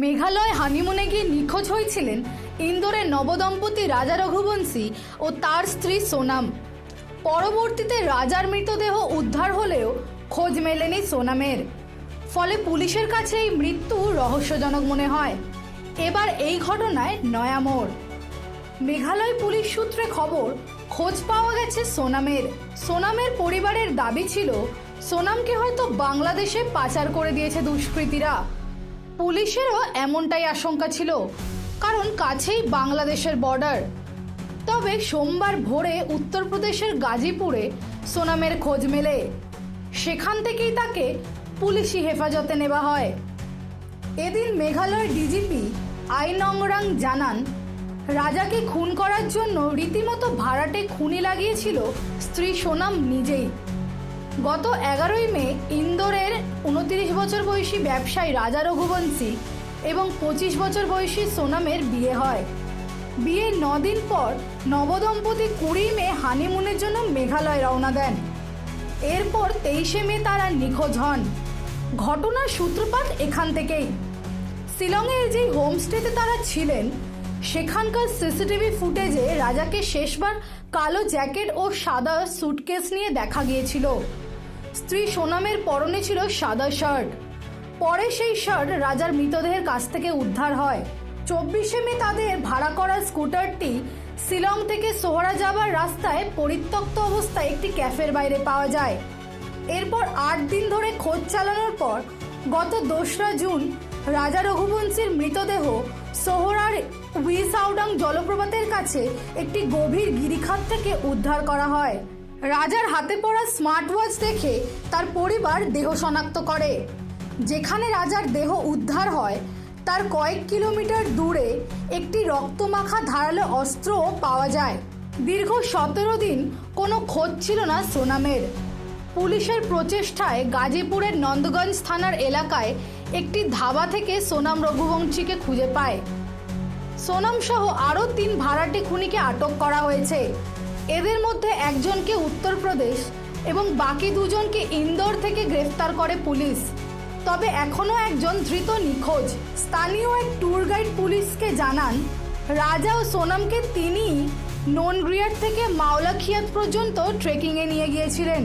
মেঘালয় হানিমুনে গিয়ে নিখোঁজ হয়েছিলেন ইন্দোরের নবদম্পতি রাজা রঘুবংশী ও তার স্ত্রী সোনাম। পরবর্তীতে রাজার মৃতদেহ উদ্ধার হলেও খোঁজ মেলেনি সোনামের। ফলে পুলিশের কাছে এই মৃত্যু রহস্যজনক মনে হয়। এবার এই ঘটনায় নয়া মোড়। মেঘালয় পুলিশ সূত্রে খবর, খোঁজ পাওয়া গেছে সোনামের। সোনামের পরিবারের দাবি ছিল, সোনামকে হয়তো বাংলাদেশে পাচার করে দিয়েছে দুষ্কৃতীরা। পুলিশেরও এমনটাই আশঙ্কা ছিল, কারণ কাছেই বাংলাদেশের বর্ডার। তবে সোমবার ভোরে উত্তরপ্রদেশের গাজীপুরে সোনামের খোঁজ মেলে। সেখান থেকেই তাকে পুলিশি হেফাজতে নেওয়া হয়। এদিন মেঘালয়ের ডিজিপি আইনংরাং জানান, রাজাকে খুন করার জন্য রীতিমতো ভাড়াটে খুনি লাগিয়েছিল স্ত্রী সোনাম নিজেই। গত এগারোই মে ইন্দোরের উনত্রিশ বছর বয়সী ব্যবসায়ী রাজা রঘুবংশী এবং পঁচিশ বছর বয়সী সোনামের বিয়ে হয়। বিয়ের দিন পর নবদম্পতি কুড়ি মে হানিমুনের জন্য মেঘালয় রওনা দেন। এরপর তেইশে মে তারা নিখোঁজ হন। ঘটনার সূত্রপাত এখান থেকেই। শিলংয়ের যেই হোমস্টেতে তারা ছিলেন, সেখানকার সিসিটিভি ফুটেজে রাজাকে শেষবার কালো জ্যাকেট ও সাদা সুটকেস নিয়ে দেখা গিয়েছিল। স্ত্রী সোনামের পরনে ছিল সাদা শার্ট। পরে সেই শার্ট রাজার মৃতদেহের কাছ থেকে উদ্ধার হয়। চব্বিশে মে তাদের ভাড়া করা স্কুটারটি শিলং থেকে সোহরা যাবার রাস্তায় পরিত্যক্ত অবস্থায় একটি ক্যাফের বাইরে পাওয়া যায়। এরপর আট দিন ধরে খোঁজ চালানোর পর গত দোসরা জুন রাজা রঘুবংশীর মৃতদেহ সোহরার উইসাউডাং জলপ্রপাতের কাছে একটি গভীর গিরিখাত থেকে উদ্ধার করা হয়। রাজার হাতে পড়া স্মার্ট ওয়াচ দেখে তার পরিবার দেহ শনাক্ত করে। যেখানে রাজার দেহ উদ্ধার হয়, তার কয়েক কিলোমিটার দূরে একটি রক্তমাখা ধারালো অস্ত্রও পাওয়া যায়। দীর্ঘ সতেরো দিন কোনো খোঁজ ছিল না সোনামের। পুলিশের প্রচেষ্টায় গাজীপুরের নন্দগঞ্জ থানার এলাকায় একটি ধাবা থেকে সোনাম রঘুবংশীকে খুঁজে পায়। সোনাম সহ আরও তিন ভাড়াটে খুনিকে আটক করা হয়েছে। এদের মধ্যে একজনকে উত্তরপ্রদেশ এবং বাকি দুজনকে ইন্দোর থেকে গ্রেফতার করে পুলিশ। তবে এখনও একজন ধৃত নিখোঁজ। স্থানীয় এক ট্যুর গাইড পুলিশকে জানান, রাজা ও সোনামকে তিনি ননগ্রিয়ার থেকে মাওলাখিয়াত পর্যন্ত ট্রেকিংয়ে নিয়ে গিয়েছিলেন।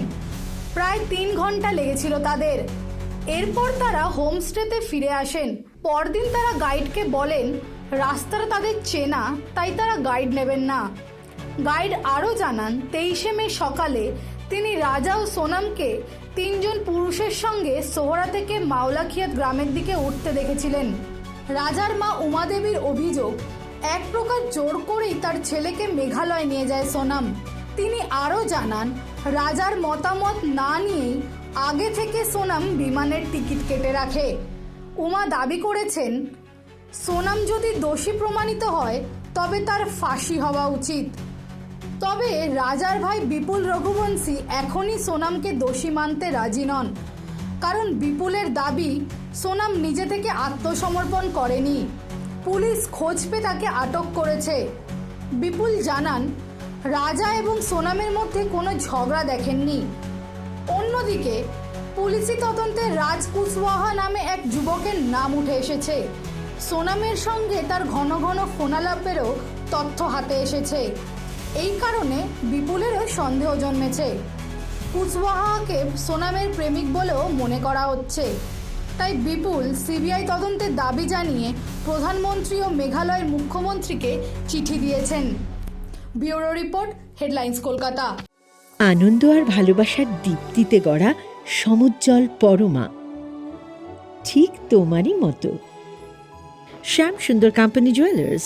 প্রায় তিন ঘণ্টা লেগেছিল তাদের। এরপর তারা হোমস্টেতে ফিরে আসেন। পরদিন তারা গাইডকে বলেন, রাস্তাটা তাদের চেনা, তাই তারা গাইড নেবেন না। গাইড আরও জানান, তেইশে মে সকালে তিনি রাজা ও সোনামকে তিনজন পুরুষের সঙ্গে সোহরা থেকে মাওলাখিয়াত গ্রামের দিকে উঠতে দেখেছিলেন। রাজার মা উমাদেবীর অভিযোগ, এক প্রকার জোর করেই তার ছেলেকে মেঘালয় নিয়ে যায় সোনাম। তিনি আরও জানান, রাজার মতামত না নিয়েই আগে থেকে সোনাম বিমানের টিকিট কেটে রাখে। উমা দাবি করেছেন, সোনাম যদি দোষী প্রমাণিত হয়, তবে তার ফাঁসি হওয়া উচিত। তবে রাজার ভাই বিপুল রঘুবংশী এখনই সোনামকে দোষী মানতে রাজি নন। কারণ বিপুলের দাবি, সোনাম নিজে থেকে আত্মসমর্পণ করেনি। পুলিশ খোঁজ পেয়ে তাকে আটক করেছে। বিপুল জানান, রাজা এবং সোনামের মধ্যে কোনো ঝগড়া দেখেননি। অন্যদিকে, পুলিশি তদন্তে রাজ কুশওয়াহা নামে এক যুবকের নাম উঠে এসেছে। সোনামের সঙ্গে তার ঘন ঘন ফোনালাপেরও তথ্য হাতে এসেছে। এই কারণে বিপুলেরও সন্দেহ জন্মেছে। কুশওয়াহাকে সোনামের প্রেমিক বলেও মনে করা হচ্ছে। তাই বিপুল সিবিআই তদন্তের দাবি জানিয়ে প্রধানমন্ত্রী ও মেঘালয়ের মুখ্যমন্ত্রীকে চিঠি দিয়েছেন। Bureau report, headlines Kolkata. আনন্দ আর ভালোবাসার দীপ্তিতে গড়া সমুজ্জ্বল পরমা। ঠিক তোমারই মতো। Shyam Sundar company jewellers